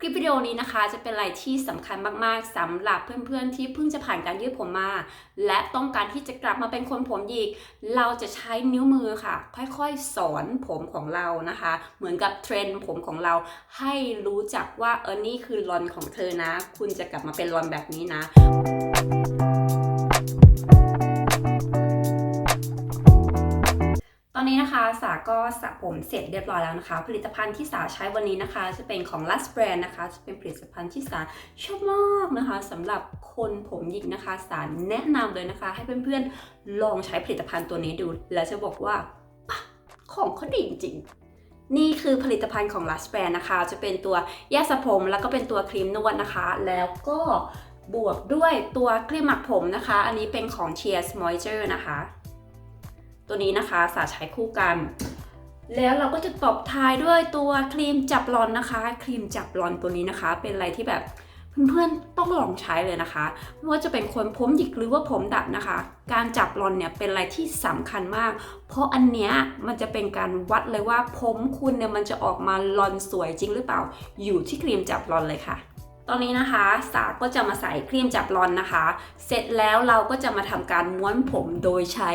คลิปวิดีโอนี้นะคะจะเป็นอะไรที่สำคัญมากๆสำหรับเพื่อนๆที่เพิ่งจะผ่านการยืดผมมา และต้องการที่จะกลับมาเป็นคนผมหยิก เราจะใช้นิ้วมือค่ะ ค่อยๆ สอนผมของเรานะคะ เหมือนกับเทรนผมของเราให้รู้จักว่าเออนี่คือรอนของเธอนะ คุณจะกลับมาเป็นรอนแบบนี้นะ นนี้นะคะสาก็สระผมเสร็จเรียบร้อยแล้วนะคะ ผลิตภัณฑ์ที่สาใช้วันนี้นะคะ จะเป็นของ Last Brand นะคะ จะเป็นผลิตภัณฑ์ที่สาชอบมากนะคะสำหรับคนผมหยิกนะคะ สาแนะนำเลยนะคะ ให้เพื่อนๆลองใช้ผลิตภัณฑ์ตัวนี้ดู แล้วจะบอกว่าของเขาดีจริงๆนี่คือผลิตภัณฑ์ของ Last Brand นะคะ จะเป็นตัวยาสระผมแล้วก็เป็นตัวครีมนวดนะคะ แล้วก็บวกด้วยตัวครีมหมักผมนะคะ อันนี้เป็นของ Cheers Moisture นะคะ ตัวนี้นะคะสาใช้คู่กัน แล้วเราก็จะตบท้ายด้วยตัวครีมจับรอนนะคะ ครีมจับรอนตัวนี้นะคะ เป็นอะไรที่แบบเพื่อนๆต้องลองใช้เลยนะคะ ไม่ว่าจะเป็นคนผมหยิกหรือว่าผมดัดนะคะ การจับรอนเนี่ยเป็นอะไรที่สำคัญมาก เพราะอันเนี้ยมันจะเป็นการวัดเลยว่าผมคุณเนี่ยมันจะออกมาลอนสวยจริงหรือเปล่า อยู่ที่ครีมจับรอนเลยค่ะ ตอนนี้นะคะสาก็จะมาใส่ครีมจับรอนนะคะ เสร็จแล้วเราก็จะมาทำการม้วนผมโดยใช้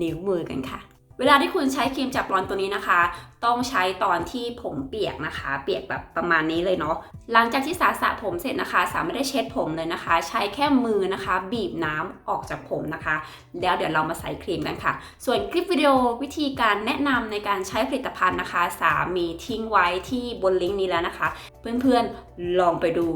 นิ้วมือกันค่ะ เวลาที่คุณใช้ครีมจับรอนตัวนี้นะคะ ต้องใช้ตอนที่ผมเปียกนะคะ เปียกแบบประมาณนี้เลยเนาะหลังจากที่สาสระผมเสร็จนะคะ สามไม่ได้เช็ดผมเลยนะคะ ใช้แค่มือนะคะ บีบน้ำออกจากผมนะคะ แล้วเดี๋ยวเรามาใส่ครีมกันค่ะ ส่วนคลิปวิดีโอวิธีการแนะนำในการใช้ผลิตภัณฑ์นะคะ สามีทิ้งไว้ที่บนลิงก์นี้แล้วนะคะ เพื่อนๆลองไปดู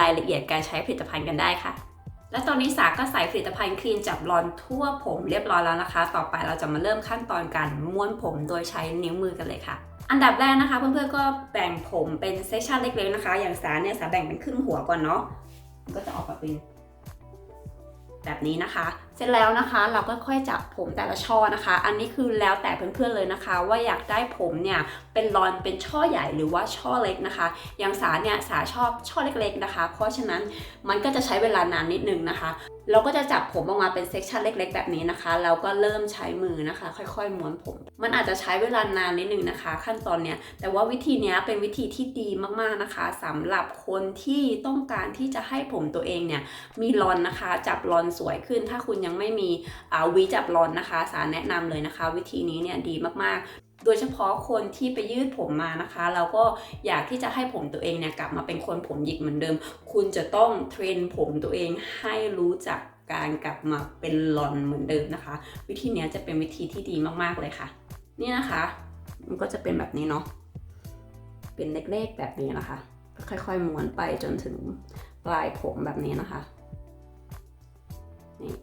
รายละเอียดการใช้ผลิตภัณฑ์กันได้ค่ะ และตอนนี้สาก็ใส่ผลิตภัณฑ์ครีนจับรอนทั่วผมเรียบร้อยแล้วนะคะ ต่อไปเราจะมาเริ่มขั้นตอนการม้วนผมโดยใช้นิ้วมือกันเลยค่ะ อันดับแรกนะคะ เพื่อนๆก็แบ่งผมเป็นเซสชันเล็กๆนะคะ อย่างสาเนี่ยสาแบ่งเป็นครึ่งหัวก่อนเนาะก็จะออกมาเป็นแบบนี้นะคะเสร็จแล้วนะคะ เราก็ค่อยจับผมแต่ละช่อนะคะ อันนี้คือแล้วแต่เพื่อนๆเลยนะคะ ว่าอยากได้ผมเนี่ยเป็นรอนเป็นช่อใหญ่หรือว่าช่อเล็กนะคะ อย่างสาเนี่ยสาชอบช่อเล็กๆนะคะ เพราะฉะนั้นมันก็จะใช้เวลานานนิดนึงนะคะ เราก็จะจับผมออกมาเป็นเซกชันเล็ก ๆ แบบนี้นะคะแล้วก็เริ่มใช้มือนะคะ ค่อยๆม้วนผม มันอาจจะใช้เวลานานนิดนึงนะคะ ขั้นตอนเนี้ยแต่ว่าวิธีนี้เป็นวิธีที่ดีมากๆนะคะสำหรับคนที่ต้องการที่จะให้ผมตัวเองเนี่ยมีรอนนะคะ จับรอนสวยขึ้นถ้าคุณยังไม่มีวีจับรอนนะคะ สารแนะนำเลยนะคะ วิธีนี้เนี่ยดีมากๆโดยเฉพาะคนที่ไปยืดผมมานะคะ เราก็อยากที่จะให้ผมตัวเองเนี่ยกลับมาเป็นคนผมหยิกเหมือนเดิม คุณจะต้องเทรนผมตัวเองให้รู้จักการกลับมาเป็นลอนเหมือนเดิมนะคะ วิธีนี้จะเป็นวิธีที่ดีมากๆเลยค่ะ นี่นะคะ มันก็จะเป็นแบบนี้เนาะเป็นเล็กๆแบบนี้นะคะ ค่อยๆม้วนไปจนถึงปลายผมแบบนี้นะคะนี่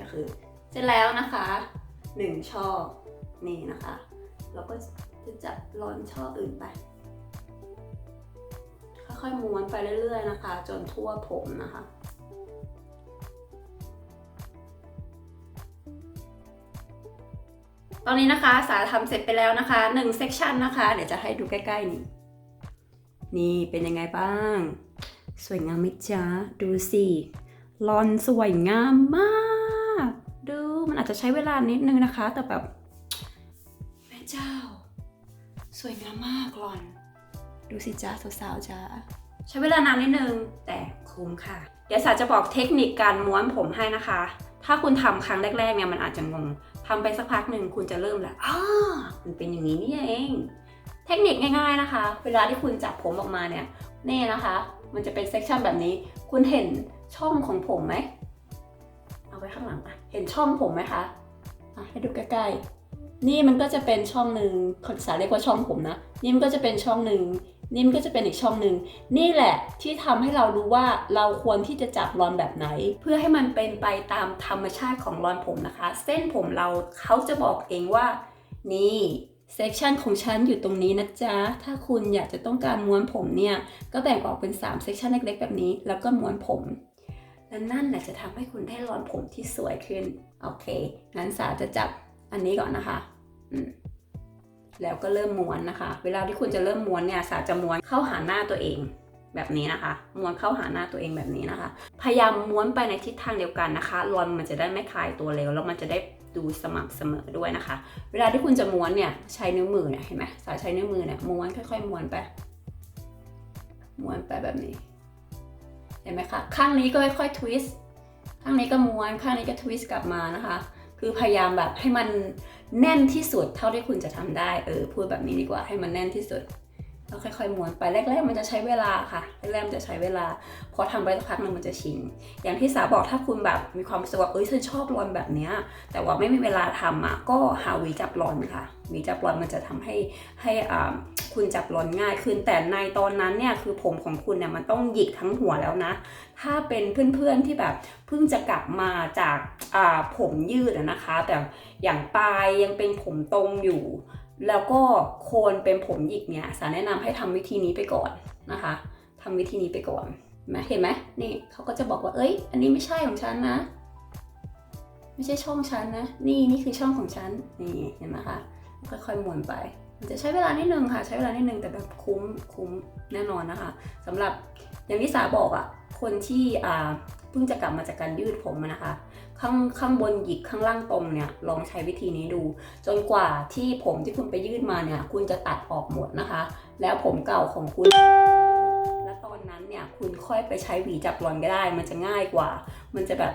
ก็คือ เสร็จแล้วนะคะหนึ่งช่อนี่นะคะ เราก็จะจับรอนช่ออื่นไป ค่อยๆม้วนไปเรื่อยๆนะคะ จนทั่วผมนะคะตอนนี้นะคะสาทำเสร็จไปแล้วนะคะหนึ่งเซกชันนะคะ เดี๋ยวจะให้ดูใกล้ๆนี่นี่เป็นยังไงบ้าง สวยงามไหมจ๊ะ ดูสิลอนสวยงามมาก มันอาจจะใช้เวลานิดนึงนะคะ แต่แบบแม่เจ้า สวยงามมากลอน ดูสิจ้าสาวๆจ้าใช้เวลานานนิดนึง แต่คุ้มค่ะ เดี๋ยวสาจะบอกเทคนิคการม้วนผมให้นะคะ ถ้าคุณทำครั้งแรกๆเนี่ยมันอาจจะงงทำไปสักพักหนึ่งคุณจะเริ่มแล้วอ้ามันเป็นอย่างนี้นี่เอง เทคนิคง่ายๆนะคะ เวลาที่คุณจับผมออกมาเนี่ยนี่นะคะ มันจะเป็นเซกชันแบบนี้ คุณเห็นช่องของผมไหม ไว้ข้างหลังอะเห็นช่องผมไหมคะอะให้ดูใกล้ๆ นี่มันก็จะเป็นช่องหนึ่งคนสาเรียกว่าช่องผมนะ นี่มันก็จะเป็นช่องหนึ่งนี่มันก็จะเป็นอีกช่องหนึ่งนี่แหละที่ทำให้เรารู้ว่าเราควรที่จะจับรอนแบบไหน เพื่อให้มันเป็นไปตามธรรมชาติของรอนผมนะคะ เส้นผมเราเขาจะบอกเองว่า นี่เซกชันของฉันอยู่ตรงนี้นะจ๊ะ ถ้าคุณอยากจะต้องการม้วนผมเนี่ย ก็แบ่งออกเป็น3เซกชันเล็กๆ แบบนี้ แล้วก็ม้วนผม และนั่นแหละจะทำให้คุณได้รอนผมที่สวยขึ้น โอเค งั้นสาจะจับอันนี้ก่อนนะคะอืมแล้วก็เริ่มม้วนนะคะ เวลาที่คุณจะเริ่มม้วนเนี่ยสาจะม้วนเข้าหาหน้าตัวเองแบบนี้นะคะ ม้วนเข้าหาหน้าตัวเองแบบนี้นะคะ พยายามม้วนไปในทิศทางเดียวกันนะคะ รอนมันจะได้ไม่คลายตัวเร็ว แล้วมันจะได้ดูสม่ำเสมอด้วยนะคะ เวลาที่คุณจะม้วนเนี่ยใช้นิ้วมือเนี่ยเห็นไหมสาใช้นิ้วมือเนี่ยม้วนค่อย ๆ ม้วนไป ม้วนไปแบบนี้ เห็นไหมคะ ข้างนี้ก็ค่อยๆทวิสต์ข้างนี้ก็ม้วน ข้างนี้ก็ทวิสต์กลับมานะคะ คือพยายามแบบให้มันแน่นที่สุดเท่าที่คุณจะทำได้ เออ พูดแบบนี้ดีกว่า ให้มันแน่นที่สุดแล้วค่อยๆม้วนไปแรกๆ มันจะใช้เวลาค่ะแรกๆมันจะใช้เวลา พอทำไปสักพักหนึ่งมันจะชินอย่างที่สาบอกถ้าคุณแบบมีความรู้สึกว่าเอ้ยฉันชอบรอนแบบเนี้ยแต่ว่าไม่มีเวลาทำอะก็หาวีจับรอนค่ะวีจับรอนมันจะทำให้ให้อ่า คุณจับรอนง่ายขึ้นแต่ในตอนนั้นเนี่ยคือผมของคุณเนี่ยมันต้องหยิกทั้งหัวแล้วนะ ถ้าเป็นเพื่อนๆที่แบบเพิ่งจะกลับมาจากาผมยืดนะคะแต่อย่างปลายยังเป็นผมตรงอยู่ แล้วก็โคนเป็นผมหยิกเนี่ยสาแนะนำให้ทำวิธีนี้ไปก่อนนะคะทำวิธีนี้ไปก่อนเห็นไหมนี่เขาก็จะบอกว่าเอ้ย อันนี้ไม่ใช่ของฉันนะ ไม่ใช่ช่องฉันนะ นี่นี่คือช่องของฉันนี่เห็นไหมคะค่อยๆหมุนไป จะใช้เวลานิดนึงค่ะ ใช้เวลานิดนึงแต่แบบคุ้มคุ้มแน่นอนนะคะสำหรับอย่างที่สาบอกอะ่ะคนที่อ่าเพิ่งจะกลับมาจากการยืดผมนะคะ ข้างข้างบนหยิกข้างล่างตรงเนี่ยลองใช้วิธีนี้ดู จนกว่าที่ผมที่คุณไปยืดมาเนี่ยคุณจะตัดออกหมดนะคะ แล้วผมเก่าของคุณ และตอนนั้นเนี่ยคุณค่อยไปใช้หวีจับรอนก็ได้ มันจะง่ายกว่า มันจะแบบ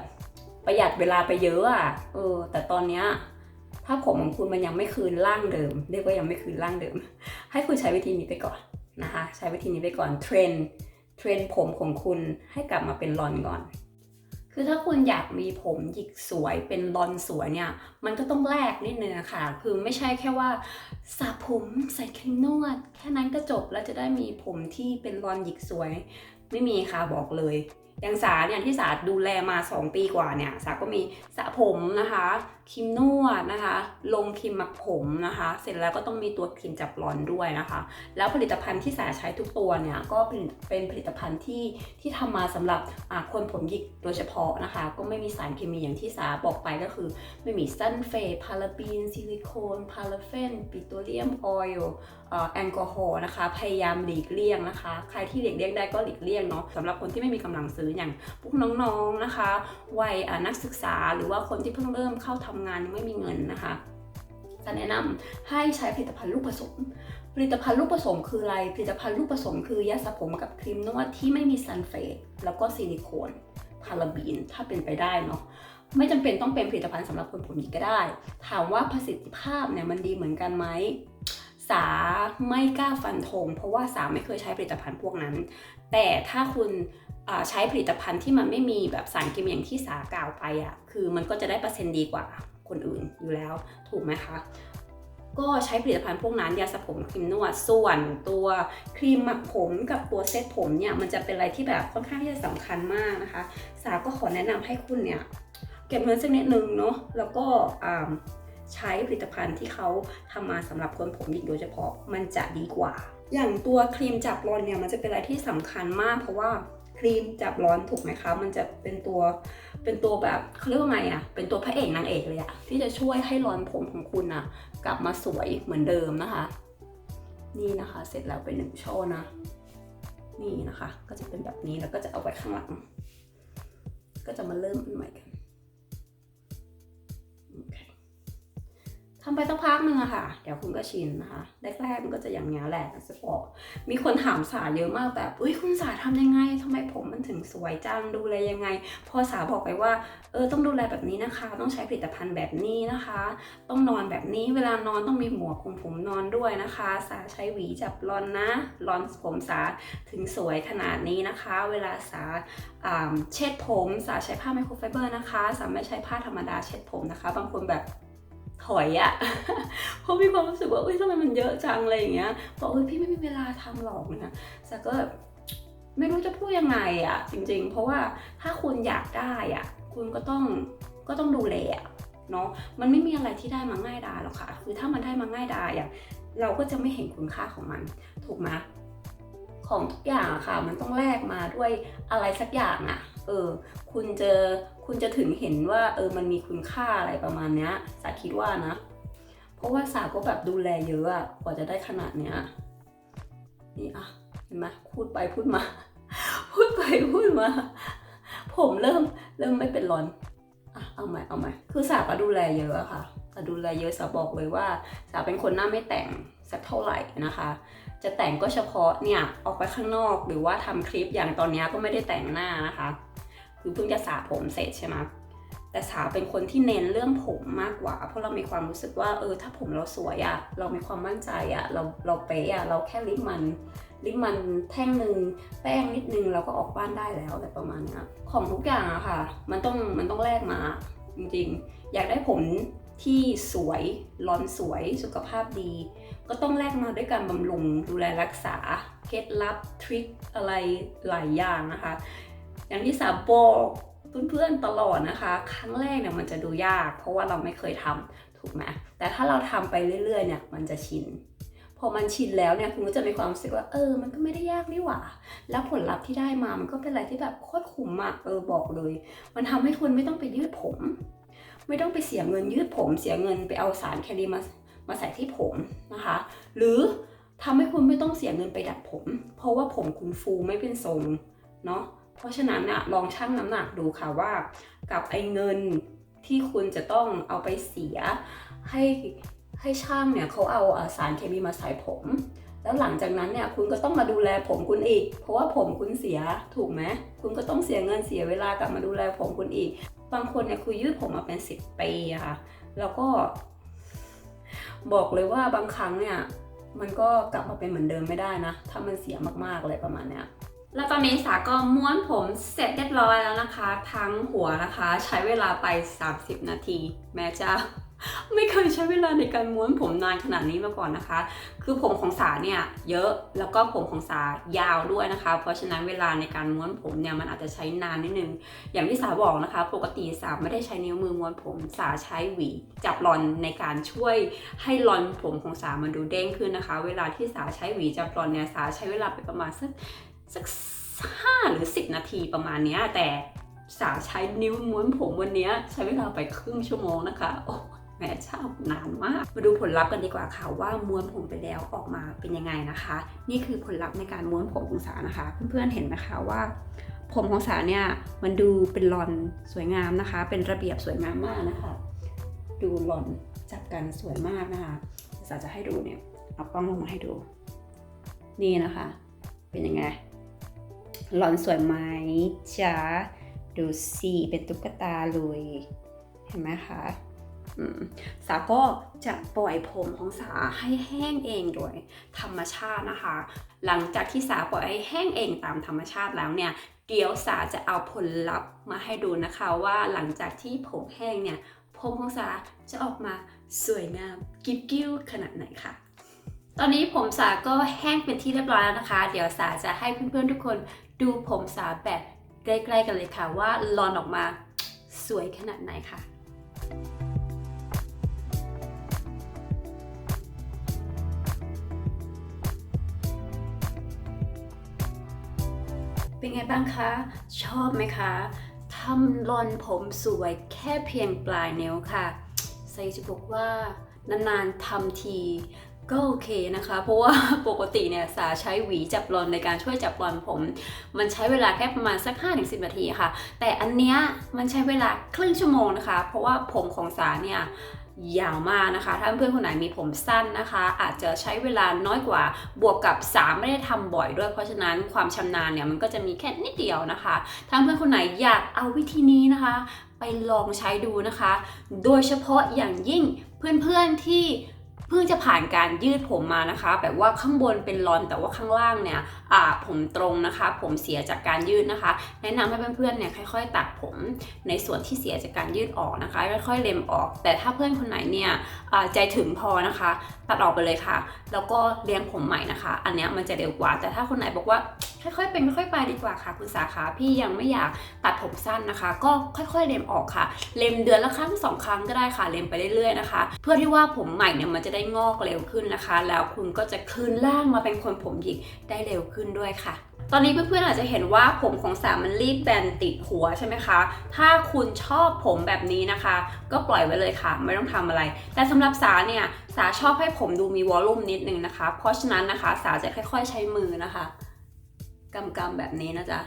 ประหยัดเวลาไปเยอะอะเออแต่ตอนเนี้ย ถ้าผมของคุณมันยังไม่คืนร่างเดิม เรียกว่ายังไม่คืนร่างเดิม ให้คุณใช้วิธีนี้ไปก่อนนะคะ ใช้วิธีนี้ไปก่อนเทรนเทรนผมของคุณให้กลับมาเป็นรอนก่อน คือถ้าคุณอยากมีผมหยิกสวยเป็นรอนสวยเนี่ย มันก็ต้องแลกนิดนึงอค่ะ คือไม่ใช่แค่ว่าสระผมใส่ครีมนวด แค่นั้นก็จบแล้วจะได้มีผมที่เป็นรอนหยิกสวย ไม่มีค่ะบอกเลยอย่างสาเนี่ยที่สาดูแลมา 2 ปีกว่าเนี่ยสาก็มีสระผมนะคะ ครีมนวดนะคะ ลงครีมหมักผมนะคะ เสร็จแล้วก็ต้องมีตัวครีมจับร้อนด้วยนะคะ แล้วผลิตภัณฑ์ที่สาใช้ทุกตัวเนี่ยก็เป็นเป็นผลิตภัณฑ์ที่ที่ทำมาสำหรับคนผมหยิกโดยเฉพาะนะคะ ก็ไม่มีสารเคมีอย่างที่สาบอกไปก็คือ ไม่มีซัลเฟตพาราบีน ซิลิโคน พาราเฟน ปิโตรเลียมออยล์แอลกอฮอล์นะคะ พยายามหลีกเลี่ยงนะคะ ใครที่หลีกเลี่ยงได้ก็หลีกเลี่ยงเนาะสำหรับคนที่ไม่มีกำลังซื้ออย่างพวกน้องๆนะคะ วัยนักศึกษาหรือว่าคนที่เพิ่งเริ่มเข้าทำงานยังไม่มีเงินนะคะจะแนะนำให้ใช้ผลิตภัณฑ์ลูกผสม ผลิตภัณฑ์ลูกผสมคืออะไร ผลิตภัณฑ์ลูกผสมคือยาสระผมกับครีมนวดที่ไม่มีซัลเฟตแล้วก็ซิลิโคนพาราบีนถ้าเป็นไปได้เนาะไม่จำเป็นต้องเป็นผลิตภัณฑ์สำหรับคนผมหยิกก็ได้ ถามว่าประสิทธิภาพเนี่ยมันดีเหมือนกันไหมสาไม่กล้าฟันธงเพราะว่าสาไม่เคยใช้ผลิตภัณฑ์พวกนั้น แต่ถ้าคุณ ใช้ผลิตภัณฑ์ที่มันไม่มีแบบสารเคมีอย่างที่สากล่าวไปอะ่ะคือมันก็จะได้เปอร์เซ็นต์ดีกว่าคนอื่นอยู่แล้วถูกไหมคะ ก็ใช้ผลิตภัณฑ์พวกนั้นยาสระผมครีมนวดส่วนตัวครีมหมักผมกับตัวเซตผมเนี่ยมันจะเป็นอะไรที่แบบค่อนข้างที่จะสำคัญมากนะคะ สาก็ขอแนะนำให้คุณเนี่ยเก็บเงินสักนิดนึงเนาะแล้วก็ใช้ผลิตภัณฑ์ที่เขาทำมาสำหรับคนผมหยิกโดยเฉพาะมันจะดีกว่า อย่างตัวครีมจับรอนเนี่ยมันจะเป็นอะไรที่สำคัญมาก เพราะว่า ครีมจับร้อนถูกไหมคะ มันจะเป็นตัวเป็นตัวแบบเขาเรียกว่าไงอะเป็นตัวพระเอกนางเอกเลยอะที่จะช่วยให้รอนผมของคุณอะกลับมาสวยเหมือนเดิมนะคะ นี่นะคะเสร็จแล้วเป็นหนึ่งช่อนะ นี่นะคะ ก็จะเป็นแบบนี้แล้วก็จะเอาไว้ข้างหลัง ก็จะมาเริ่มใหม่ ทำไปสักพักหนึ่งอะค่ะ เดี๋ยวคุณก็ชินนะคะแรกๆมันก็จะอย่างนี้ยแหละจะบอกมีคนถามสาเยอะมากแบบอุ้ยคุณสาทำยังไงทำไมผมมันถึงสวยจังดูแลยังไง พอสาบอกไปว่าเออต้องดูแลแบบนี้นะคะ ต้องใช้ผลิตภัณฑ์แบบนี้นะคะ ต้องนอนแบบนี้เวลานอนต้องมีหมวกคลุมผมนอนด้วยนะคะ สาใช้หวีจับรอนนะรอนผมสาถึงสวยขนาดนี้นะคะ เวลาสาเช็ดผม สาใช้ผ้าไมโครไฟเบอร์นะคะ สาไม่ใช้ผ้าธรรมดาเช็ดผมนะคะ บางคนแบบ ถอยอะเพราะมีความรู้สึกว่าเอ้ยทำไมมันเยอะจังอะไรอย่างเงี้ยบอกเอ้ยพี่ไม่มีเวลาทำหรอกนะสาก็ไม่รู้จะพูดยังไงอะจริง ๆ เพราะว่าถ้าคุณอยากได้อะคุณก็ต้องก็ต้องดูแลเนาะมันไม่มีอะไรที่ได้มาง่ายดายหรอกค่ะ คือถ้ามันได้มาง่ายดายอะเราก็จะไม่เห็นคุณค่าของมัน ถูกไหมของทุกอย่างอะค่ะ มันต้องแลกมาด้วยอะไรสักอย่างอะ เออ คุณจะคุณจะถึงเห็นว่า เออ มันมีคุณค่าอะไรประมาณเนี้ยสาคิดว่านะ เพราะว่าสาก็แบบดูแลเยอะอะกว่าจะได้ขนาดเนี้ยนี่อะเห็นไหมพูดไปพูดมา พูดไปพูดมา ผมเริ่มเริ่มไม่เป็นร้อนอะเอาใหม่เอาใหม่คือสาก็ดูแลเยอะอะค่ะดูแลเยอะสาบอกเลยว่าสาเป็นคนหน้าไม่แต่งสักเท่าไหร่นะคะ จะแต่งก็เฉพาะเนี่ยออกไปข้างนอกหรือว่าทำคลิปอย่างตอนนี้ก็ไม่ได้แต่งหน้านะคะ คือเพิ่งจะสระผมเสร็จใช่ไหมแต่สาวเป็นคนที่เน้นเรื่องผมมากกว่า เพราะเรามีความรู้สึกว่าเออถ้าผมเราสวยอะเรามีความมั่นใจอะเราเราเป๊ะอะเราแค่ลิปมันลิปมันแท่งหนึ่งแป้งนิดนึงเราก็ออกบ้านได้แล้วอะไรประมาณนี้ของทุกอย่างอะค่ะ มันต้องมันต้องแลกมาจริงๆ อยากได้ผมที่สวยร้อนสวยสุขภาพดี ก็ต้องแลกมาด้วยการบำรุงดูแลรักษาเคล็ดลับทริคอะไรหลายอย่างนะคะ อย่างที่สาบอกเพื่อนๆตลอดนะคะ ครั้งแรกเนี่ยมันจะดูยาก เพราะว่าเราไม่เคยทำถูกไหมแต่ถ้าเราทำไปเรื่อยๆเนี่ยมันจะชินพอมันชินแล้วเนี่ยคุณก็จะมีความรู้สึกว่าเออ มันก็ไม่ได้ยากนี่หว่า แล้วผลลัพธ์ที่ได้มามันก็เป็นอะไรที่แบบโคตรคุ้มอะเออบอกเลย มันทำให้คุณไม่ต้องไปยืดผม ไม่ต้องไปเสียเงินยืดผม เสียเงินไปเอาสารแคดีมามาใส่ที่ผมนะคะ หรือทำให้คุณไม่ต้องเสียเงินไปดัดผม เพราะว่าผมคุณฟูไม่เป็นทรงเนาะ เพราะฉะนั้นนะลองชั่งน้ำหนักดูค่ะว่า กับไอ้เงินที่คุณจะต้องเอาไปเสีย ให้ให้ช่างเนี่ยเขาเอาสารเคมีมาใส่ผม แล้วหลังจากนั้นเนี่ยคุณก็ต้องมาดูแลผมคุณอีก เพราะว่าผมคุณเสียถูกไหมคุณก็ต้องเสียเงินเสียเวลากลับมาดูแลผมคุณอีก บางคนเนี่ยคือยืดผมมาเป็น10ปีอะค่ะแล้วก็ บอกเลยว่าบางครั้งเนี่ยมันก็กลับมาเป็นเหมือนเดิมไม่ได้นะ ถ้ามันเสียมากๆอะไรประมาณเนี้ย แล้วตอนนี้สาก็ม้วนผมเสร็จเรียบร้อยแล้วนะคะ ทั้งหัวนะคะ ใช้เวลาไป 30 นาที แม่เจ้า ไม่เคยใช้เวลาในการม้วนผมนานขนาดนี้มาก่อนนะคะ คือผมของสาเนี่ยเยอะแล้วก็ผมของสายาวด้วยนะคะ เพราะฉะนั้นเวลาในการม้วนผมเนี่ยมันอาจจะใช้นานนิดนึง อย่างที่สาบอกนะคะ ปกติสาไม่ได้ใช้นิ้วมือม้วนผมสาใช้หวี จับรอนในการช่วยให้รอนผมของสามันดูเด้งขึ้นนะคะ เวลาที่สาใช้หวีจับรอนเนี่ยสาใช้เวลาไปประมาณสัก สักห้าหรือ10นาทีประมาณนี้แต่สาใช้นิ้วม้วนผมวันนี้ใช้เวลาไปครึ่งชั่วโมงนะคะ โอ้แม่ชอบนานมาก มาดูผลลัพธ์กันดีกว่าค่ะว่าม้วนผมไปแล้วออกมาเป็นยังไงนะคะ นี่คือผลลัพธ์ในการม้วนผมของสานะคะ เพื่อนๆเห็นนะคะว่า ผมของสาเนี่ยมันดูเป็นรอนสวยงามนะคะ เป็นระเบียบสวยงามมากนะคะ ดูรอนจับกันสวยมากนะคะสาจะให้ดูเนี่ยเอากล้องลงมาให้ดู นี่นะคะ เป็นยังไง หลอนสวยไหมจ๊ะดูสิเป็นตุ๊กตาเลยเห็นไหมคะสาก็จะปล่อยผมของสาให้แห้งเองโดยธรรมชาตินะคะ หลังจากที่สาปล่อยให้แห้งเองตามธรรมชาติแล้วเนี่ย เดี๋ยวสาจะเอาผลลัพธ์มาให้ดูนะคะว่าหลังจากที่ผมแห้งเนี่ย ผมของสาจะออกมาสวยงามกิ๊บกิ้วขนาดไหนค่ะ ตอนนี้ผมสาก็แห้งเป็นที่เรียบร้อยแล้วนะคะ เดี๋ยวสาจะให้เพื่อนๆทุกคน ดูผมสาแบบใกล้ๆกันเลยค่ะว่าลอนออกมาสวยขนาดไหนค่ะเป็นไงบ้างคะ ชอบไหมคะทำรอนผมสวยแค่เพียงปลายนิ้วค่ะไซจะบอกว่านานๆทำที ก็โอเคนะคะ เพราะว่าปกติเนี่ยสาใช้หวีจับรอนในการช่วยจับรอนผม มันใช้เวลาแค่ประมาณสัก 5-10 นาทีค่ะ แต่อันเนี้ยมันใช้เวลาครึ่งชั่วโมงนะคะ เพราะว่าผมของสาเนี่ยยาวมากนะคะ ถ้าเพื่อนคนไหนมีผมสั้นนะคะ อาจจะใช้เวลาน้อยกว่า บวกกับสาไม่ได้ทำบ่อยด้วย เพราะฉะนั้นความชำนาญเนี่ยมันก็จะมีแค่นิดเดียวนะคะถ้าเพื่อนคนไหนอยากเอาวิธีนี้นะคะ ไปลองใช้ดูนะคะ โดยเฉพาะอย่างยิ่งเพื่อนๆที่ เพิ่งจะผ่านการยืดผมมานะคะ แบบว่าข้างบนเป็นรอนแต่ว่าข้างล่างเนี่ยผมตรงนะคะ ผมเสียจากการยืดนะคะ แนะนำให้เพื่อนๆเนี่ยค่อย ๆ ตัดผมในส่วนที่เสียจากการยืดออกนะคะ ค่อยๆเล็มออก แต่ถ้าเพื่อนคนไหนเนี่ยใจถึงพอนะคะ ตัดออกไปเลยค่ะ แล้วก็เลี้ยงผมใหม่นะคะ อันเนี้ยมันจะเร็วกว่า แต่ถ้าคนไหนบอกว่าค่อยๆเป็นค่อยๆไปดีกว่าค่ะ คุณสาขาพี่ยังไม่อยากตัดผมสั้นนะคะ ก็ค่อยๆเล็มออกค่ะ เล็มเดือนละครั้งสองครั้งก็ได้ค่ะ เล็มไปเรื่อยๆนะคะ เพื่อที่ว่าผมใหม่เนี่ยมันจะได้งอกเร็วขึ้นนะคะ แล้วคุณก็จะคืนร่างมาเป็นคนผมหยิกได้เร็วขึ้นด้วยค่ะ ตอนนี้เพื่อนๆอาจจะเห็นว่าผมของสามันรีบแบนติดหัวใช่ไหมคะ ถ้าคุณชอบผมแบบนี้นะคะ ก็ปล่อยไว้เลยค่ะ ไม่ต้องทำอะไร แต่สำหรับสาเนี่ยสาชอบให้ผมดูมีวอลลุ่มนิดนึงนะคะ เพราะฉะนั้นนะคะสาจะค่อย ๆ ใช้มือนะคะกำกำๆแบบนี้นะจ๊ะ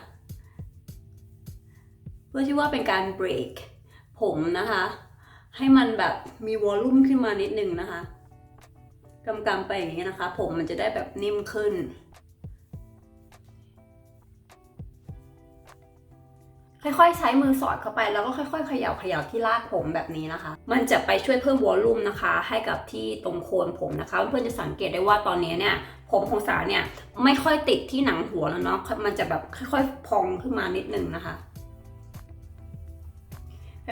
เพื่อที่ว่าเป็นการเบรกผมนะคะ ให้มันแบบมีวอลลุ่มขึ้นมานิดนึงนะคะ กำกำๆไปอย่างนี้นะคะ ผมมันจะได้แบบนิ่มขึ้น ค่อยๆ ใช้มือสอดเข้าไปแล้วก็ค่อยๆ เขย่าเขย่าที่รากผมแบบนี้นะคะ มันจะไปช่วยเพิ่มวอลลุ่มนะคะ ให้กับที่ตรงโคนผมนะคะ เพื่อนๆจะสังเกตได้ว่าตอนนี้เนี่ยผมของสาเนี่ยไม่ค่อยติดที่หนังหัวแล้วเนาะ มันจะแบบค่อยๆ พองขึ้นมานิดนึงนะคะ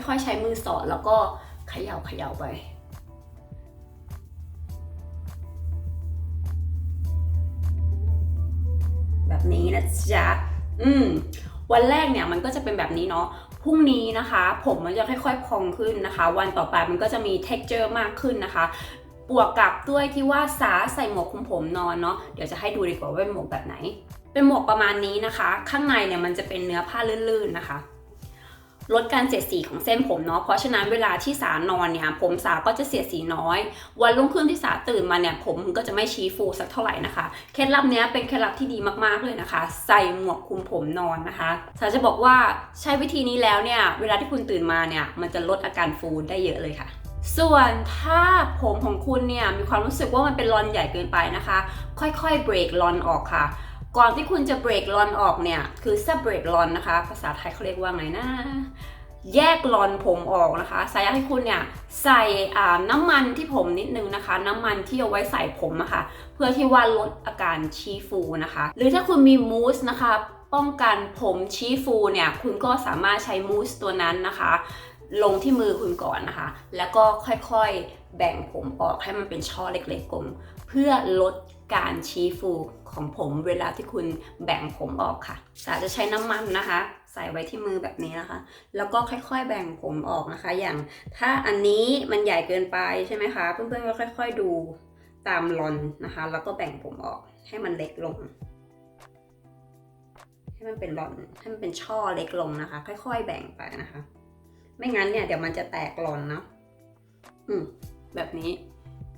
ค่อยๆ ใช้มือสอดแล้วก็เขย่าเขย่าไป นี้นะจ๊ะ อืม วันแรกเนี่ยมันก็จะเป็นแบบนี้เนาะ พรุ่งนี้นะคะ ผมมันจะค่อยๆพองขึ้นนะคะ วันต่อไปมันก็จะมี texture มากขึ้นนะคะ บวกกับด้วยที่ว่าสาใส่หมวกคุมผมนอนเนาะ เดี๋ยวจะให้ดูดีกว่าว่าเป็นหมวกแบบไหน เป็นหมวกประมาณนี้นะคะ ข้างในเนี่ยมันจะเป็นเนื้อผ้าลื่นๆนะคะ ลดการเสียดสีของเส้นผมเนาะ เพราะฉะนั้นเวลาที่สานอนเนี่ยผมสาก็จะเสียดสีน้อย วันรุ่งขึ้นที่สาตื่นมาเนี่ยผมก็จะไม่ชี้ฟูสักเท่าไหร่นะคะ เคล็ดลับเนี้ยเป็นเคล็ดลับที่ดีมากๆเลยนะคะ ใส่หมวกคลุมผมนอนนะคะสาจะบอกว่าใช้วิธีนี้แล้วเนี่ยเวลาที่คุณตื่นมาเนี่ยมันจะลดอาการฟูได้เยอะเลยค่ะส่วนถ้าผมของคุณเนี่ยมีความรู้สึกว่ามันเป็นรอนใหญ่เกินไปนะคะ ค่อยๆเบรกรอนออกค่ะ ก่อนที่คุณจะเบรกรอนออกเนี่ย คือถ้าเบรกรอนนะคะ ภาษาไทยเขาเรียกว่าไงนะ แยกรอนผมออกนะคะสายอยากให้คุณเนี่ยใส่อ่าน้ำมันที่ผมนิดนึงนะคะ น้ำมันที่เอาไว้ใส่ผมอะค่ะ เพื่อที่ว่าลดอาการชี้ฟูนะคะ หรือถ้าคุณมีมูสนะคะป้องกันผมชี้ฟูเนี่ย คุณก็สามารถใช้มูสตัวนั้นนะคะ ลงที่มือคุณก่อนนะคะ แล้วก็ค่อยๆแบ่งผมออกให้มันเป็นช่อเล็กๆกลม เพื่อลด การชี้ฟูของผมเวลาที่คุณแบ่งผมออกค่ะสาจะใช้น้ำมันนะคะ ใส่ไว้ที่มือแบบนี้นะคะ แล้วก็ค่อยๆแบ่งผมออกนะคะ อย่างถ้าอันนี้มันใหญ่เกินไปใช่ไหมคะ เพื่อนๆก็ค่อย ๆดูตามรอนนะคะ แล้วก็แบ่งผมออกให้มันเล็กลง ให้มันเป็นรอนให้มันเป็นช่อเล็กลงนะคะ ค่อย ๆ แบ่งไปนะคะ ไม่งั้นเนี่ยเดี๋ยวมันจะแตกรอนเนาะอืมแบบนี้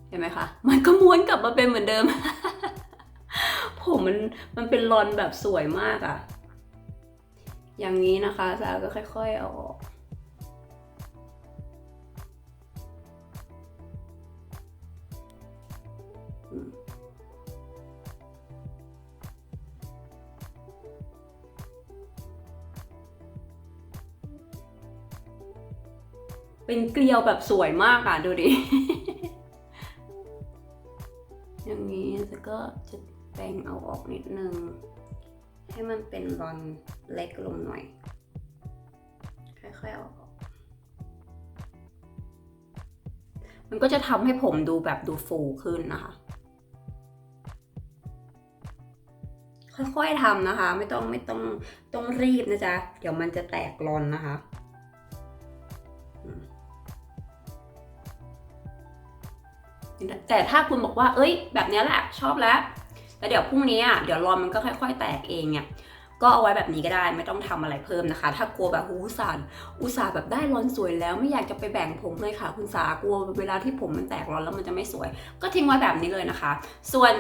เห็นไหมคะ มันก็ม้วนกลับมาเป็นเหมือนเดิม ผมมันมันเป็นรอนแบบสวยมากอะอย่างนี้นะคะสาวก็ค่อยๆเอาออกเป็นเกลียวแบบสวยมากอะ ดูดิ ก็จะแบ่งเอาออกนิดนึง ให้มันเป็นรอนเล็กลงหน่อย ค่อยๆเอาออก มันก็จะทำให้ผมดูแบบดูฟูขึ้นนะคะ ค่อยๆทำนะคะ ไม่ต้องไม่ต้องต้องรีบนะจ๊ะ เดี๋ยวมันจะแตกรอนนะคะ แต่ถ้าคุณบอกว่า เอ้ย แบบนี้แหละชอบแล้วแล้วเดี๋ยวพรุ่งนี้อะเดี๋ยวรอนมันก็ค่อย ๆ แตกเองเนี่ยก็เอาไว้แบบนี้ก็ได้ไม่ต้องทำอะไรเพิ่มนะคะ ถ้ากลัวแบบหูสาห์อุตส่าห์แบบได้รอนสวยแล้วไม่อยากจะไปแบ่งผมเลยค่ะ คุณสากลัวเวลาที่ผมมันแตกรอนแล้วมันจะไม่สวย ก็ทิ้งไว้แบบนี้เลยนะคะ ส่วน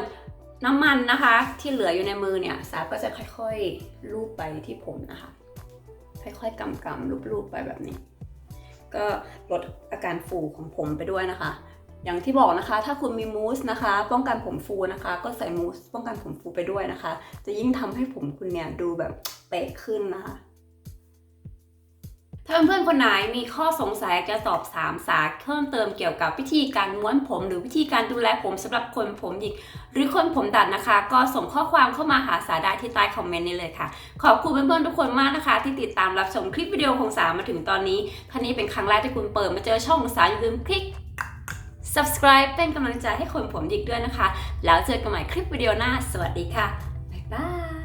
น้ำมันนะคะ ที่เหลืออยู่ในมือเนี่ยสาก็จะค่อยๆลูบไปที่ผมนะคะ ค่อยๆกำกำๆลูบๆไปแบบนี้ ก็ลดอาการฟูของผมไปด้วยนะคะ อย่างที่บอกนะคะ ถ้าคุณมีมูสนะคะ ป้องกันผมฟูนะคะ ก็ใส่มูสป้องกันผมฟูไปด้วยนะคะ จะยิ่งทำให้ผมคุณเนี่ยดูแบบเป๊ะขึ้นนะคะ ถ้าเพื่อนๆคนไหนมีข้อสงสัยจะสอบถามสาเพิ่มเติมเกี่ยวกับวิธีการม้วนผม หรือวิธีการดูแลผมสำหรับคนผมหยิกหรือคนผมดัดนะคะ ก็ส่งข้อความเข้ามาหาสาได้ที่ใต้คอมเมนต์นี้เลยค่ะ ขอบคุณเพื่อนๆทุกคนมากนะคะ ที่ติดตามรับชมคลิปวิดีโอของสามาถึงตอนนี้ท่านี้เป็นครั้งแรกที่คุณเปิดมาเจอช่องของสาอย่าลืมคลิก subscribe เป็นกำลังใจให้คนผมดิกด้วยนะคะ แล้วเจอกันใหม่คลิปวิดีโอหน้า สวัสดีค่ะ บ๊ายบาย